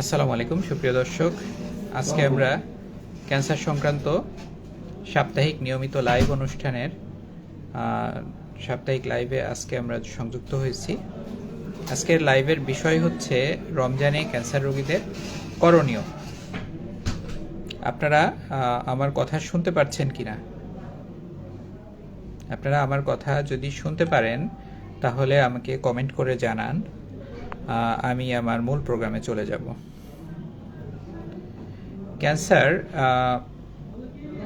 আসসালামু আলাইকুম, সুপ্রিয় দর্শক। আজকে আমরা ক্যান্সার সংক্রান্ত সাপ্তাহিক নিয়মিত লাইভ অনুষ্ঠানের সাপ্তাহিক লাইভে আজকে আমরা সংযুক্ত হয়েছি। আজকের লাইভের বিষয় হচ্ছে রমজানে ক্যান্সার রোগীদের করণীয়। আপনারা আমার কথা শুনতে পারছেন কি না? আপনারা আমার কথা যদি শুনতে পারেন, তাহলে আমাকে কমেন্ট করে জানান। আমি আমার মূল প্রোগ্রামে চলে যাব। ক্যান্সার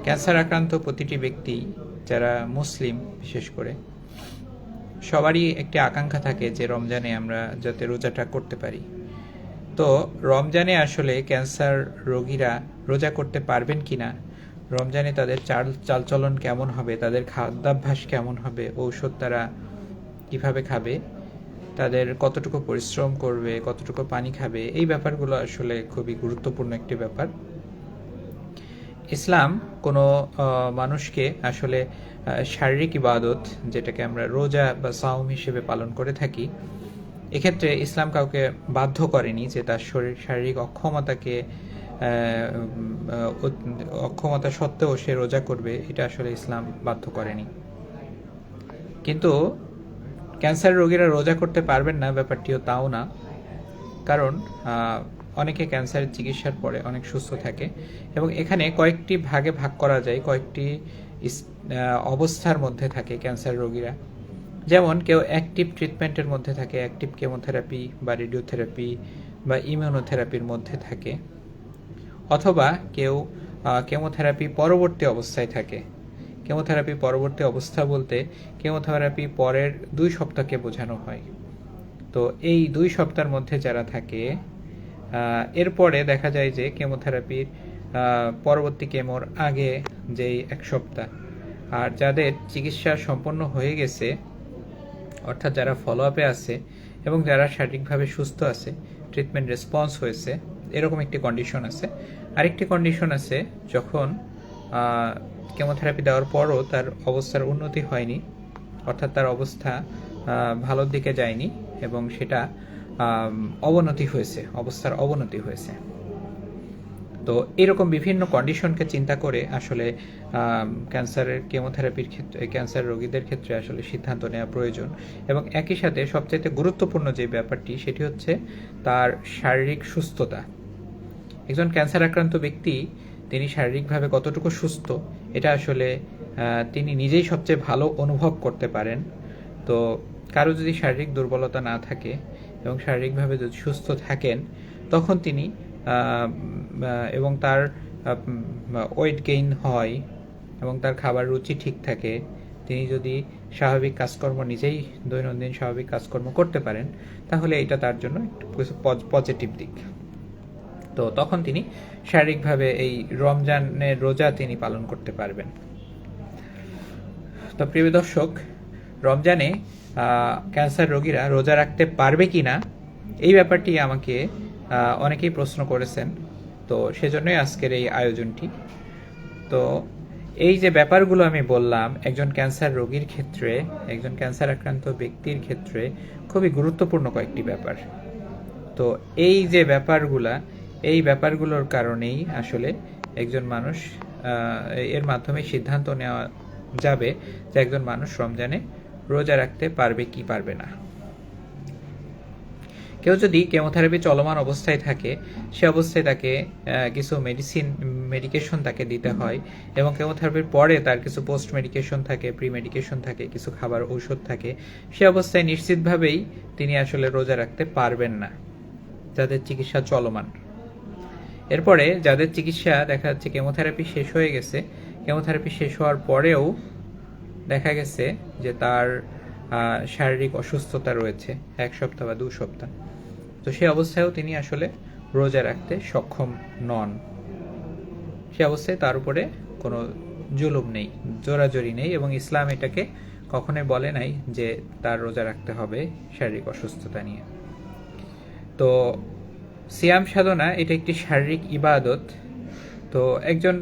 ক্যান্সার আক্রান্ত প্রতিটি ব্যক্তি, যারা মুসলিম বিশেষ করে, সবারই একটি আকাঙ্ক্ষা থাকে যে রমজানে আমরা যাতে রোজাটা করতে পারি। তো রমজানে আসলে ক্যান্সার রোগীরা রোজা করতে পারবেন কি না রমজানে তাদের চাল, চালচলন কেমন হবে, তাদের খাদ্যাভ্যাস কেমন হবে, ঔষধ তারা কীভাবে খাবে তাদের কতটুকু পরিশ্রম করবে, কতটুকু পানি খাবে, এই ব্যাপারগুলো আসলে খুবই গুরুত্বপূর্ণ একটি ব্যাপার। ইসলাম কোনো মানুষকে আসলে শারীরিক ইবাদত যেটাকে আমরা রোজা বা সাওম হিসেবে পালন করে থাকি, এক্ষেত্রে ইসলাম কাউকে বাধ্য করেনি যে তার শরীর, শারীরিক অক্ষমতাকে অক্ষমতা সত্ত্বেও সে রোজা করবে, এটা আসলে ইসলাম বাধ্য করেনি। কিন্তু ক্যান্সার রোগীরা রোজা করতে পারবেন না, ব্যাপারটিও তাও না। কারণ অনেকে ক্যান্সারের চিকিৎসার পরে অনেক সুস্থ থাকে এবং এখানে কয়েকটি ভাগে ভাগ করা যায়, কয়েকটি অবস্থার মধ্যে থাকে ক্যান্সার রোগীরা। যেমন, কেউ অ্যাক্টিভ ট্রিটমেন্টের মধ্যে থাকে, অ্যাক্টিভ কেমোথেরাপি বা রেডিওথেরাপি বা ইমিউনোথেরাপির মধ্যে থাকে। অথবা কেউ কেমোথেরাপি পরবর্তী অবস্থায় থাকে। কেমোথেরাপি পরবর্তী অবস্থা বলতে কেমোথেরাপি পরের দুই সপ্তাহকে বোঝানো হয়। তো এই দুই সপ্তাহের মধ্যে যারা থাকে এরপরে দেখা যায় যে কেমোথেরাপির পরবর্তী কেমোর আগে যেই এক সপ্তাহ। আর যাদের চিকিৎসা সম্পন্ন হয়ে গেছে, অর্থাৎ যারা ফলো আপে আছে এবং যারা শারীরিকভাবে সুস্থ আছে ট্রিটমেন্ট রেসপন্স হয়েছে, এরকম একটি কন্ডিশন আছে। আরেকটি কন্ডিশন আছে যখন কেমোথেরাপি দেওয়ার পরও তার অবস্থার উন্নতি হয়নি, অর্থাৎ তার অবস্থা ভালোর দিকে যায়নি এবং সেটা অবনতি হয়েছে, অবস্থার অবনতি হয়েছে। তো এরকম বিভিন্ন কন্ডিশনকে চিন্তা করে আসলে ক্যান্সারের কেমোথেরাপির ক্ষেত্রে, ক্যান্সার রোগীদের ক্ষেত্রে আসলে সিদ্ধান্ত নেওয়া প্রয়োজন এবং একই সাথে সবচাইতে গুরুত্বপূর্ণ যে ব্যাপারটি সেটি হচ্ছে তার শারীরিক সুস্থতা। একজন ক্যান্সার আক্রান্ত ব্যক্তি, তিনি শারীরিকভাবে কতটুকু সুস্থ এটা আসলে তিনি নিজেই সবচেয়ে ভালো অনুভব করতে পারেন। তো কারও যদি শারীরিক দুর্বলতা না থাকে এবং শারীরিকভাবে যদি সুস্থ থাকেন, তখন তিনি এবং তার ওয়েট গেইন হয় এবং তার খাবার রুচি ঠিক থাকে, তিনি যদি স্বাভাবিক কাজকর্ম নিজেই, দৈনন্দিন স্বাভাবিক কাজকর্ম করতে পারেন, তাহলে এটা তার জন্য একটু পজিটিভ দিক। তো তখন তিনি শারীরিকভাবে এই রমজানের রোজা তিনি পালন করতে পারবেন। তো প্রিয় দর্শক, রমজানে ক্যান্সার রোগীরা রোজা রাখতে পারবে কি না এই ব্যাপারটি আমাকে অনেকেই প্রশ্ন করেছেন। তো সেজন্যই আজকের এই আয়োজনটি। তো এই যে ব্যাপারগুলো আমি বললাম, একজন ক্যান্সার রোগীর ক্ষেত্রে, একজন ক্যান্সার আক্রান্ত ব্যক্তির ক্ষেত্রে খুবই গুরুত্বপূর্ণ কয়েকটি ব্যাপার। তো এই যে ব্যাপারগুলা এই ব্যাপারগুলোর কারণেই আসলে একজন মানুষ এর মাধ্যমে সিদ্ধান্ত নেওয়া যাবে যে একজন মানুষ রমজানে রোজা রাখতে পারবে কি পারবে না। কেউ যদি কেমোথেরাপি চলমান অবস্থায় থাকে, সে অবস্থায় তাকে কিছু মেডিসিন মেডিকেশন তাকে দিতে হয় এবং কেমোথেরাপির পরে তার কিছু পোস্ট মেডিকেশন থাকে প্রি মেডিকেশন থাকে, কিছু খাবার ঔষধ থাকে, সে অবস্থায় নিশ্চিতভাবেই তিনি আসলে রোজা রাখতে পারবেন না, যাদের চিকিৎসা চলমান। এরপরে যাদের চিকিৎসা দেখা যাচ্ছে কেমোথেরাপি শেষ হয়ে গেছে, কেমোথেরাপি শেষ হওয়ার পরেও দেখা গেছে যে তার শারীরিক অসুস্থতা রয়েছে এক সপ্তাহ বা দু সপ্তাহ। তো সেই অবস্থায়ও তিনি আসলে রোজা রাখতে সক্ষম নন। সে অবস্থায় তার উপরে কোনো জুলুম নেই, জোরাজোরি নেই এবং ইসলাম এটাকে কখনোই বলে নাই যে তার রোজা রাখতে হবে শারীরিক অসুস্থতা নিয়ে। তো সিয়াম সাধনা, এটা একটি শারীরিক ইবাদত। তো একজন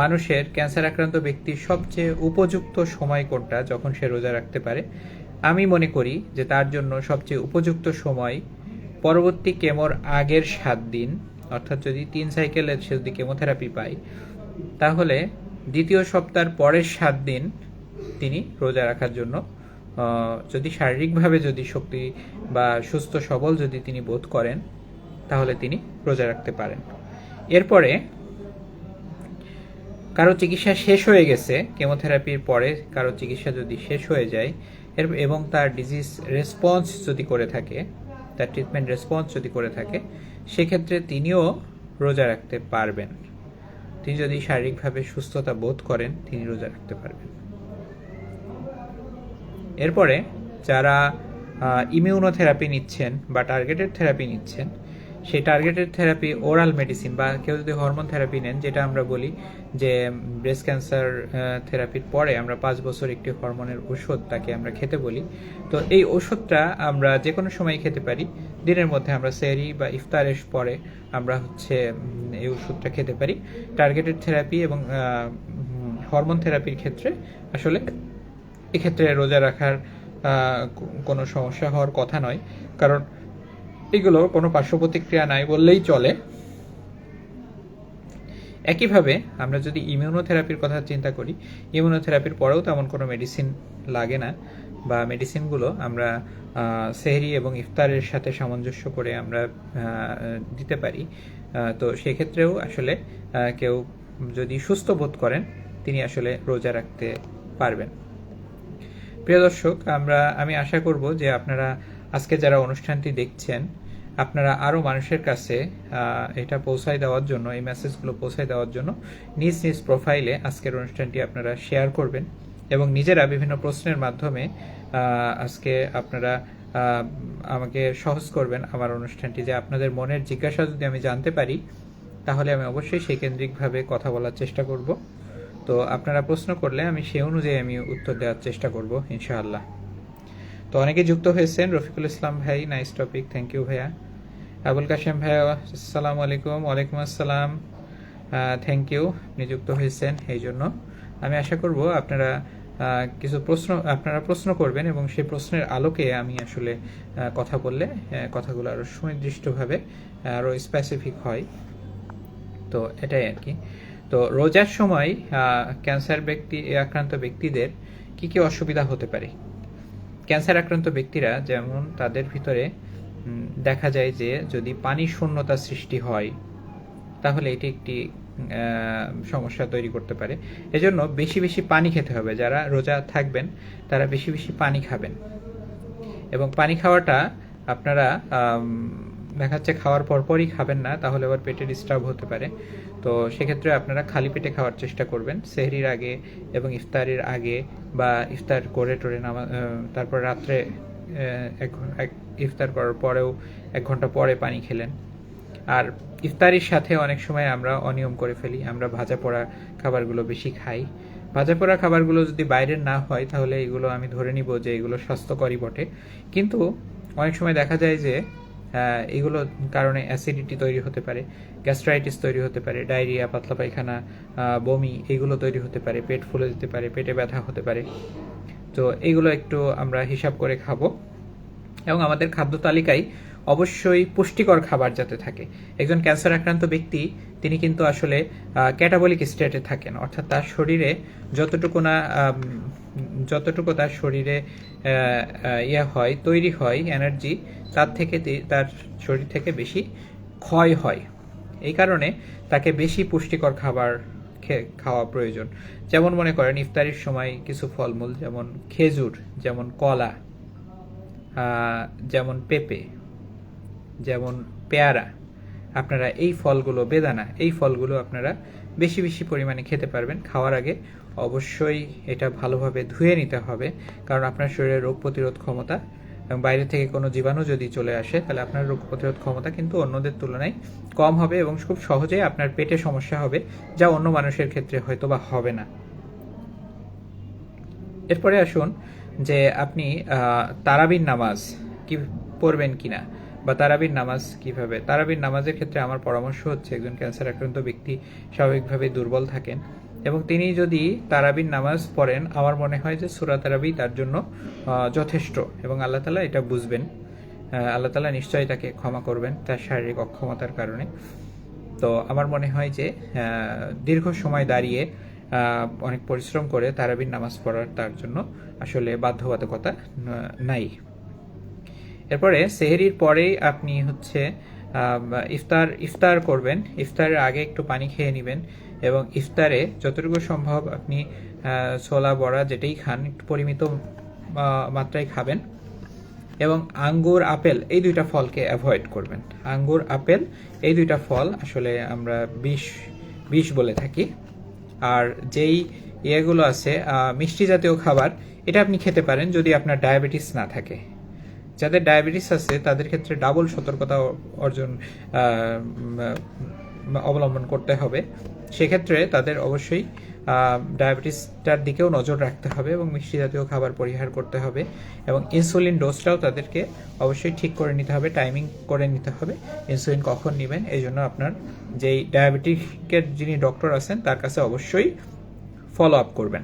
মানুষের ক্যান্সার আক্রান্ত ব্যক্তির সবচেয়ে উপযুক্ত সময় কোনটা যখন সে রোজা রাখতে পারে? আমি মনে করি যে তার জন্য সবচেয়ে উপযুক্ত সময় পরবর্তী কেমোর আগের সাত দিন, অর্থাৎ যদি তিন সাইকেলের সে যদি কেমোথেরাপি পায় তাহলে দ্বিতীয় সপ্তাহের পরের সাত দিন তিনি রোজা রাখার জন্য যদি শারীরিকভাবে যদি শক্তি বা সুস্থ সবল যদি তিনি বোধ করেন তাহলে তিনি রোজা রাখতে পারেন। এরপরে কারও চিকিৎসা শেষ হয়ে গেছে, কেমোথেরাপির পরে কারও চিকিৎসা যদি শেষ হয়ে যায়, এর এবং তার ডিজিজ রেসপন্স যদি করে থাকে, তার ট্রিটমেন্ট রেসপন্স যদি করে থাকে, সেক্ষেত্রে তিনিও রোজা রাখতে পারবেন। তিনি যদি শারীরিকভাবে সুস্থতা বোধ করেন, তিনি রোজা রাখতে পারবেন। এরপরে যারা ইমিউনোথেরাপি নিচ্ছেন বা টার্গেটেড থেরাপি নিচ্ছেন সেই টার্গেটেড থেরাপি ওরাল মেডিসিন বা কেউ যদি হরমোন থেরাপি নেন, যেটা আমরা বলি যে ব্রেস্ট ক্যান্সার থেরাপির পরে আমরা পাঁচ বছর একটি হরমোনের ওষুধ তাকে আমরা খেতে বলি। তো এই ওষুধটা আমরা যে কোনো সময় খেতে পারি। দিনের মধ্যে আমরা সেরি বা ইফতারের পরে আমরা হচ্ছে এই ওষুধটা খেতে পারি। টার্গেটেড থেরাপি এবং হরমোন থেরাপির ক্ষেত্রে আসলে এক্ষেত্রে রোজা রাখার কোনো সমস্যা হওয়ার কথা নয়। কারণ এগুলো কোনো পার্শ্ব প্রতিক্রিয়া নাই বললেই চলে। একইভাবে আমরা যদি ইমিউনোথেরাপির কথা চিন্তা করি ইমিউনোথেরাপির পরেও তেমন কোনো মেডিসিন লাগে না বা মেডিসিনগুলো আমরা সেহরি এবং ইফতারের সাথে সামঞ্জস্য করে আমরা দিতে পারি। তো সেক্ষেত্রেও আসলে কেউ যদি সুস্থ বোধ করেন, তিনি আসলে রোজা রাখতে পারবেন। প্রিয় দর্শক, আমরা, আমি আশা করব যে আপনারা আজকে যারা অনুষ্ঠানটি দেখছেন, আপনারা আরও মানুষের কাছে এটা পৌঁছায় দেওয়ার জন্য, এই মেসেজগুলো পৌঁছায় দেওয়ার জন্য নিজ নিজ প্রোফাইলে আজকের অনুষ্ঠানটি আপনারা শেয়ার করবেন এবং নিজেরা বিভিন্ন প্রশ্নের মাধ্যমে আজকে আপনারা আমাকে সহজ করবেন আমার অনুষ্ঠানটি। যে আপনাদের মনের জিজ্ঞাসা যদি আমি জানতে পারি, তাহলে আমি অবশ্যই সেই কেন্দ্রিকভাবে কথা বলার চেষ্টা করব। তো আপনারা প্রশ্ন করলে আমি সেই অনুযায়ী আমি উত্তর দেওয়ার চেষ্টা করব, ইনশাআল্লাহ। তো অনেকে যুক্ত হয়েছেন। রফিকুল ইসলাম ভাই নাইস টপিক থ্যাংক ইউ ভাইয়া। আবুল কাশেম ভাইয়া আসসালামু আলাইকুম, ওয়ালাইকুম আসসালাম। থ্যাংক ইউ আপনি যুক্ত হয়েছেন এই জন্য। আমি আশা করব আপনারা কিছু প্রশ্ন, আপনারা প্রশ্ন করবেন এবং সেই প্রশ্নের আলোকে আমি আসলে কথা বললে কথাগুলো আরও সুনির্দিষ্টভাবে আরও স্পেসিফিক হয়। তো এটাই আর কি। তো রোজার সময় ক্যান্সার ব্যক্তি, আক্রান্ত ব্যক্তিদের কি কি অসুবিধা হতে পারে? ক্যান্সার আক্রান্ত ব্যক্তিরা যেমন তাদের ভিতরে দেখা যায় যে যদি পানি শূন্যতা সৃষ্টি হয় তাহলে এটি একটি সমস্যা তৈরি করতে পারে। এজন্য বেশি বেশি পানি খেতে হবে। যারা রোজা থাকবেন তারা বেশি বেশি পানি খাবেন। এবং পানি খাওয়াটা আপনারা আম, দেখা যাচ্ছে খাওয়ার পরপরই খাবেন না তাহলে আবার পেটে ডিস্টার্ব হতে পারে। তো সেক্ষেত্রে আপনারা খালি পেটে খাওয়ার চেষ্টা করবেন। সেহরির আগে এবং ইফতারের আগে বা ইফতার করে টোরে নামা তারপর রাত্রে এক ইফতার করার পরেও এক ঘণ্টা পরে পানি খেলেন। আর ইফতারির সাথে অনেক সময় আমরা অনিয়ম করে ফেলি। আমরা ভাজা পোড়া খাবারগুলো বেশি খাই। ভাজা পোড়া খাবারগুলো যদি বাইরের না হয়, তাহলে এগুলো আমি ধরে নিব যে এগুলো স্বাস্থ্যকরই বটে। কিন্তু অনেক সময় দেখা যায় যে এগুলো কারণে অ্যাসিডিটি তৈরি হতে পারে গ্যাস্ট্রাইটিস তৈরি হতে পারে ডায়রিয়া পাতলা পায়খানা বমি, এগুলো তৈরি হতে পারে, পেট ফুলে যেতে পারে, পেটে ব্যথা হতে পারে। তো এগুলো একটু আমরা হিসাব করে খাব। এবং আমাদের খাদ্য তালিকায় অবশ্যই পুষ্টিকর খাবার যাতে থাকে। একজন ক্যান্সার আক্রান্ত ব্যক্তি তিনি কিন্তু আসলে ক্যাটাবলিক স্টেটে থাকেন। অর্থাৎ তার শরীরে যতটুকু না যতটুকু তার শরীরে ইয়া হয়, তৈরি হয় এনার্জি তার থেকে তার শরীর থেকে বেশি ক্ষয় হয়। এই কারণে তাকে বেশি পুষ্টিকর খাবার খাওয়া প্রয়োজন। যেমন মনে করেন, ইফতারির সময় কিছু ফলমূল, যেমন খেজুর, যেমন কলা যেমন পেঁপে, যেমন পেয়ারা আপনারা এই ফলগুলো বেদানা, এই ফলগুলো আপনারা বেশি বেশি পরিমাণে খেতে পারবেন খাওয়ার আগে। অবশ্যই এটা ভালোভাবে ধুয়ে নিতে হবে, কারণ আপনার শরীরে রোগ প্রতিরোধ ক্ষমতা এবং বাইরে থেকে কোনো জীবাণু যদি চলে আসে, তাহলে আপনার রোগ প্রতিরোধ ক্ষমতা কিন্তু অন্যদের তুলনায় কম হবে এবং খুব সহজেই আপনার পেটে সমস্যা হবে, যা অন্য মানুষের ক্ষেত্রে হয়তো বা হবে না। এরপরে আসুন যে আপনি তারাবির নামাজ কি পড়বেন কিনা। বা তারাবির নামাজ কীভাবে? তারাবির নামাজের ক্ষেত্রে আমার পরামর্শ হচ্ছে একজন ক্যান্সার আক্রান্ত ব্যক্তি স্বাভাবিকভাবে দুর্বল থাকেন এবং তিনি যদি তারাবির নামাজ পড়েন, আমার মনে হয় যে সুরা তারাবি তার জন্য যথেষ্ট এবং আল্লাহ তালা এটা বুঝবেন। আল্লাহ তালা নিশ্চয়ই তাকে ক্ষমা করবেন তার শারীরিক অক্ষমতার কারণে। তো আমার মনে হয় যে দীর্ঘ সময় দাঁড়িয়ে অনেক পরিশ্রম করে তারাবির নামাজ পড়ার তার জন্য আসলে বাধ্যবাধকতা নাই। এরপরে সেহেরির পরেই আপনি হচ্ছে ইফতার ইফতার করবেন। ইফতারের আগে একটু পানি খেয়ে নেবেন এবং ইফতারে যতটুকু সম্ভব আপনি ছোলা, বড়া যেটাই খান, একটু পরিমিত মাত্রায় খাবেন এবং আঙ্গুর, আপেল এই দুইটা ফলকে অ্যাভয়েড করবেন। আঙ্গুর, আপেল এই দুইটা ফল আসলে আমরা বিষ বিষ বলে থাকি। আর যেই ইয়েগুলো আছে মিষ্টি জাতীয় খাবার, এটা আপনি খেতে পারেন যদি আপনার ডায়াবেটিস না থাকে। যাদের ডায়াবেটিস আছে, তাদের ক্ষেত্রে ডাবল সতর্কতা অর্জন অবলম্বন করতে হবে। সেক্ষেত্রে তাদের অবশ্যই ডায়াবেটিসটার দিকেও নজর রাখতে হবে এবং মিষ্টি জাতীয় খাবার পরিহার করতে হবে এবং ইনসুলিন ডোজটাও তাদেরকে অবশ্যই ঠিক করে নিতে হবে টাইমিং করে নিতে হবে। ইনসুলিন কখন নেবেন, এই জন্য আপনার যেই ডায়াবেটিকের যিনি ডক্টর আছেন, তার কাছে অবশ্যই ফলো আপ করবেন।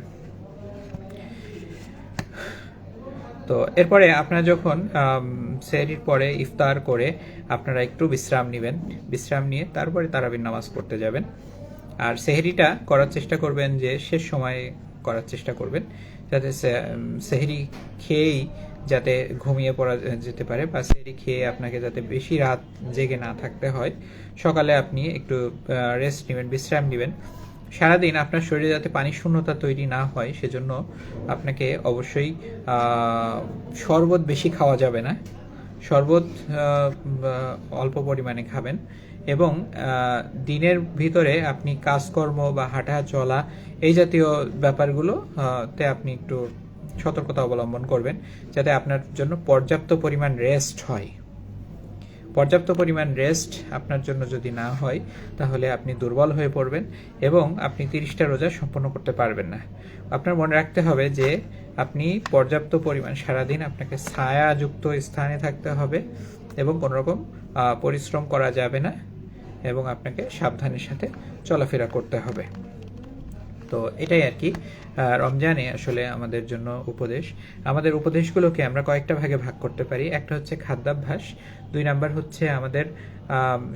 তো এরপরে আপনারা যখন সেহরির পরে ইফতার করে আপনারা একটু বিশ্রাম নেবেন। বিশ্রাম নিয়ে তারপরে তারাবির নামাজ পড়তে যাবেন। আর সেহরিটা করার চেষ্টা করবেন যে শেষ সময়ে করার চেষ্টা করবেন। যাতে সেহরি খেয়েই যাতে ঘুমিয়ে পড়া যেতে পারে বা সেহরি খেয়ে আপনাকে যাতে বেশি রাত জেগে না থাকতে হয়। সকালে আপনি একটু রেস্ট নেবেন, বিশ্রাম নেবেন। সারাদিন আপনার শরীরে যাতে পানি শূন্যতা তৈরি না হয়, সেজন্য আপনাকে অবশ্যই শরবত বেশি খাওয়া যাবে না। শরবত অল্প পরিমাণে খাবেন এবং দিনের ভিতরে আপনি কাজকর্ম বা হাঁটা চলা এই জাতীয় ব্যাপারগুলো তে আপনি একটু সতর্কতা অবলম্বন করবেন, যাতে আপনার জন্য পর্যাপ্ত পরিমাণ রেস্ট হয়। পর্যাপ্ত পরিমাণ রেস্ট আপনার জন্য যদি না হয়, তাহলে আপনি দুর্বল হয়ে পড়বেন এবং আপনি তিরিশটা রোজা সম্পন্ন করতে পারবেন না। আপনার মনে রাখতে হবে যে, আপনি পর্যাপ্ত পরিমাণ সারাদিন আপনাকে ছায়াযুক্ত স্থানে থাকতে হবে এবং কোনো রকম পরিশ্রম করা যাবে না এবং আপনাকে সাবধানের সাথে চলাফেরা করতে হবে। তো এটাই আর কি। রমজানে আসলে আমাদের জন্য উপদেশ। আমাদের উপদেশগুলোকে আমরা কয়েকটা ভাগে ভাগ করতে পারি। একটা হচ্ছে খাদ্যাভ্যাস, দুই নাম্বার হচ্ছে আমাদের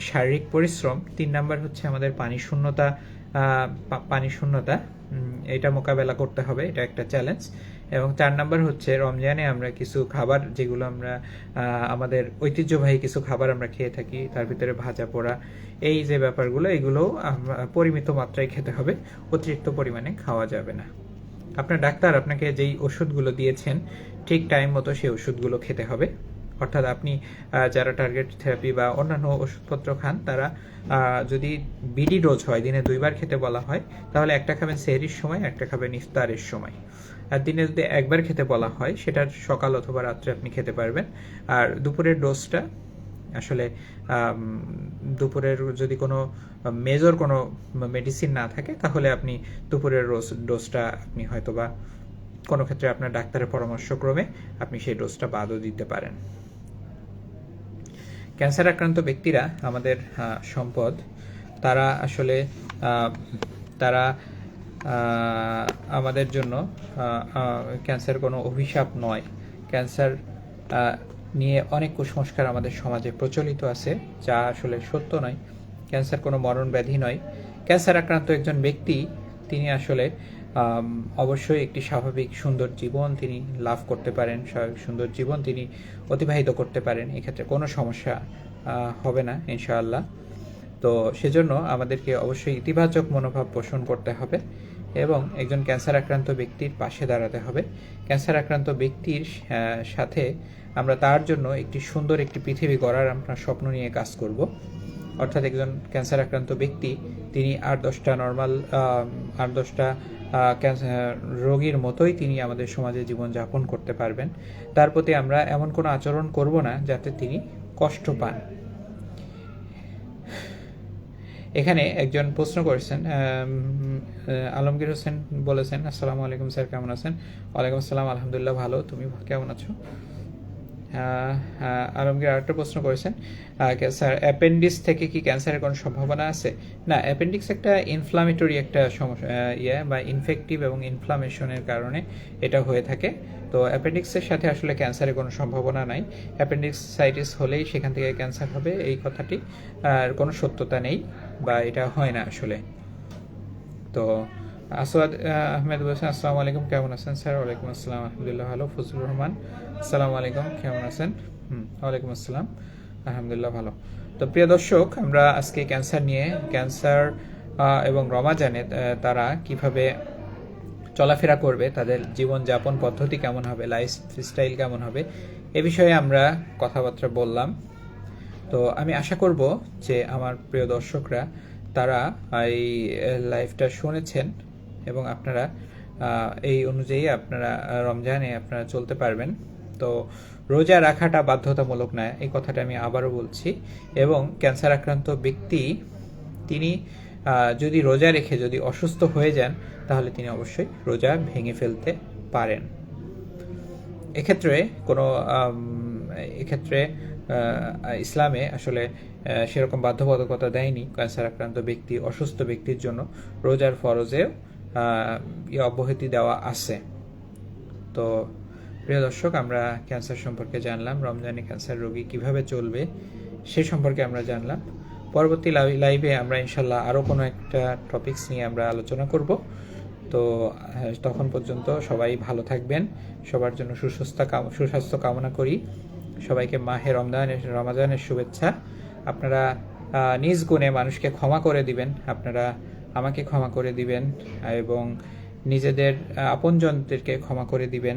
শারীরিক পরিশ্রম, তিন নাম্বার হচ্ছে আমাদের পানি শূন্যতা পানি শূন্যতা। এটা মোকাবেলা করতে হবে, এটা একটা চ্যালেঞ্জ এবং চার নাম্বার হচ্ছে, রমজানে আমরা কিছু খাবার যেগুলো আমরা আমাদের ঐতিহ্যবাহী কিছু খাবার আমরা খেয়ে থাকি, তার ভিতরে ভাজা পোড়া, এই যে ব্যাপারগুলো এগুলো পরিমিত মাত্রায় খেতে হবে, অতিরিক্ত পরিমাণে খাওয়া যাবে না। আপনার ডাক্তার আপনাকে যেই ওষুধগুলো দিয়েছেন, ঠিক টাইম মতো সেই ওষুধগুলো খেতে হবে। অর্থাৎ আপনি যারা টার্গেট থেরাপি বা অন্যান্য ওষুধপত্র খান, তারা যদি বিডি ডোজ হয়, দিনে দুইবার খেতে বলা হয়, তাহলে একটা খাবেন সেহরির সময়, একটা খাবেন ইফতারের সময়। দিনে যদি একবার খেতে বলা হয় সেটা সকাল অথবা রাত্রে আপনি খেতে পারবেন। আর দুপুরের ডোজটা আসলে দুপুরের যদি কোনো মেজর কোনো মেডিসিন না থাকে, তাহলে আপনি দুপুরের ডোজটা আপনি হয়তোবা কোনো ক্ষেত্রে আপনার ডাক্তারের পরামর্শক্রমে আপনি সেই ডোজটা বাদও দিতে পারেন। ক্যান্সার আক্রান্ত ব্যক্তিরা আমাদের সম্পদ, তারা আসলে তারা আমাদের জন্য ক্যান্সার কোনো অভিশাপ নয়। ক্যান্সার নিয়ে অনেক কুসংস্কার আমাদের সমাজে প্রচলিত আছে, যা আসলে সত্য নয়। ক্যান্সার কোনো মরণ ব্যাধি নয়। ক্যান্সার আক্রান্ত একজন ব্যক্তি, তিনি আসলে অবশ্যই একটি স্বাভাবিক সুন্দর জীবন তিনি লাভ করতে পারেন, স্বাভাবিক সুন্দর জীবন তিনি অতিবাহিত করতে পারেন, এক্ষেত্রে কোনো সমস্যা হবে না, ইনশাআল্লাহ। তো সেজন্য আমাদেরকে অবশ্যই ইতিবাচক মনোভাব পোষণ করতে হবে। এবং একজন ক্যান্সার আক্রান্ত ব্যক্তির পাশে দাঁড়াতে হবে। ক্যান্সার আক্রান্ত ব্যক্তির সাথে আমরা তার জন্য একটি সুন্দর একটি পৃথিবী গড়ার আমরা স্বপ্ন নিয়ে কাজ করব। অর্থাৎ একজন ক্যান্সার আক্রান্ত ব্যক্তি, তিনি আট দশটা নর্মাল আট দশটা ক্যান্সার, রোগীর মতোই তিনি আমাদের সমাজে জীবনযাপন করতে পারবেন। তার প্রতি আমরা এমন কোনো আচরণ করব না যাতে তিনি কষ্ট পান। এখানে একজন প্রশ্ন করেছেন আলমগীর হোসেন বলেছেন, আসসালামু আলাইকুম স্যার, কেমন আছেন? ওয়ালাইকুম আসসালাম, আলহামদুলিল্লাহ, ভালো। তুমি কেমন আছো? আলমগীর আরেকটা প্রশ্ন করেছেন। স্যার অ্যাপেন্ডিক্স থেকে কি ক্যান্সারের কোনো সম্ভাবনা আছে? না অ্যাপেন্ডিক্স একটা ইনফ্লামেটরি একটা সমস্যা ইয়ে বা ইনফেক্টিভ এবং ইনফ্লামেশনের কারণে এটা হয়ে থাকে। তো অ্যাপেন্ডিক্সের সাথে আসলে ক্যান্সারের কোনো সম্ভাবনা নাই। অ্যাপেন্ডিক্সাইটিস হলেই সেখান থেকে ক্যান্সার হবে এই কথাটি। আর কোনো সত্যতা নেই বা এটা হয় না আসলে। তো আহ, আহমেদ বলছেন আসসালামু আলাইকুম কেমন আছেন স্যার? ওয়ালাইকুম আসসালাম আলহামদুলিল্লাহ ভালো ফজলুর রহমান। আসসালামু আলাইকুম, কেমন আছেন? হুম, ওয়ালাইকুম আসসালাম। আলহামদুলিল্লাহ ভালো। তো প্রিয় দর্শক, আমরা আজকে ক্যান্সার নিয়ে, ক্যান্সার এবং রমাজানে তারা কীভাবে চলাফেরা করবে, তাদের জীবনযাপন পদ্ধতি কেমন হবে লাইফ স্টাইল কেমন হবে, এ বিষয়ে আমরা কথাবার্তা বললাম। তো আমি আশা করব যে আমার প্রিয় দর্শকরা, তারা এই লাইভটা শুনেছেন এবং আপনারা এই অনুযায়ী আপনারা রমজানে আপনারা চলতে পারবেন। তো রোজা রাখাটা বাধ্যতামূলক নয়, এই কথাটা আমি আবারও বলছি। এবং ক্যান্সার আক্রান্ত ব্যক্তি, তিনি যদি রোজা রেখে যদি অসুস্থ হয়ে যান, তাহলে তিনি অবশ্যই রোজা ভেঙে ফেলতে পারেন। এক্ষেত্রে কোনো এক্ষেত্রে ইসলামে আসলে সেরকম বাধ্যবাধকতা দেয়নি ক্যান্সার আক্রান্ত ব্যক্তি, অসুস্থ ব্যক্তির জন্য। রোজার ফরজেও অব্যাহতি দেওয়া আছে। তো প্রিয় দর্শক, আমরা ক্যান্সার সম্পর্কে জানলাম, রমজানে ক্যান্সার রোগী কীভাবে চলবে সে সম্পর্কে আমরা জানলাম। পরবর্তী লাই- লাইভে আমরা ইনশাল্লাহ আরও কোনো একটা টপিকস নিয়ে আমরা আলোচনা করব। তো তখন পর্যন্ত সবাই ভালো থাকবেন, সবার জন্য সুস্বাস্থ্য সুস্বাস্থ্য কামনা করি। সবাইকে মাহে রমজানের রমাজানের শুভেচ্ছা। আপনারা নিজ গুণে মানুষকে ক্ষমা করে দিবেন, আপনারা আমাকে ক্ষমা করে দিবেন এবং নিজেদের আপনজনদেরকে ক্ষমা করে দিবেন।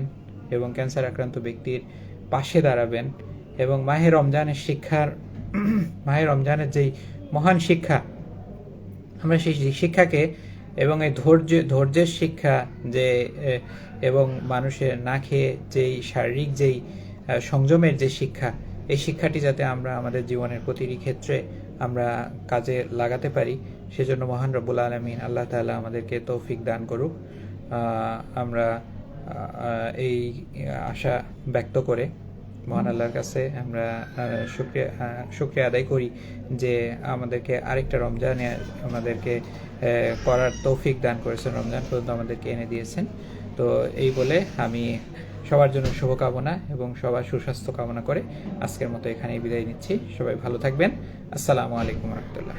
এবং ক্যান্সার আক্রান্ত ব্যক্তির পাশে দাঁড়াবেন এবং মাহে রমজানের শিক্ষার, মাহে রমজানের যেই মহান শিক্ষা, আমরা সেই শিক্ষাকে এবং এই ধৈর্য, ধৈর্যের শিক্ষা যে এবং মানুষের না খেয়ে যেই শারীরিক যেই সংযমের যে শিক্ষা, এই শিক্ষাটি যাতে আমরা আমাদের জীবনের প্রতিটি ক্ষেত্রে আমরা কাজে লাগাতে পারি, সেজন্য মহান রব্বুল আলমিন আল্লাহ তাআলা আমাদেরকে তৌফিক দান করুক। আমরা এই আশা ব্যক্ত করে মহান আল্লাহর কাছে আমরা শুক্রিয়া শুক্রিয়া আদায় করি যে আমাদেরকে আরেকটা রমজানে আমাদেরকে করার তৌফিক দান করেছেন। রমজান পর্যন্ত আমাদেরকে এনে দিয়েছেন। তো এই বলে আমি সবার জন্য শুভকামনা এবং সবার সুস্বাস্থ্য কামনা করে আজকের মতো এখানেই বিদায় নিচ্ছি। সবাই ভালো থাকবেন। আসসালামু আলাইকুম রহমতুল্লাহ।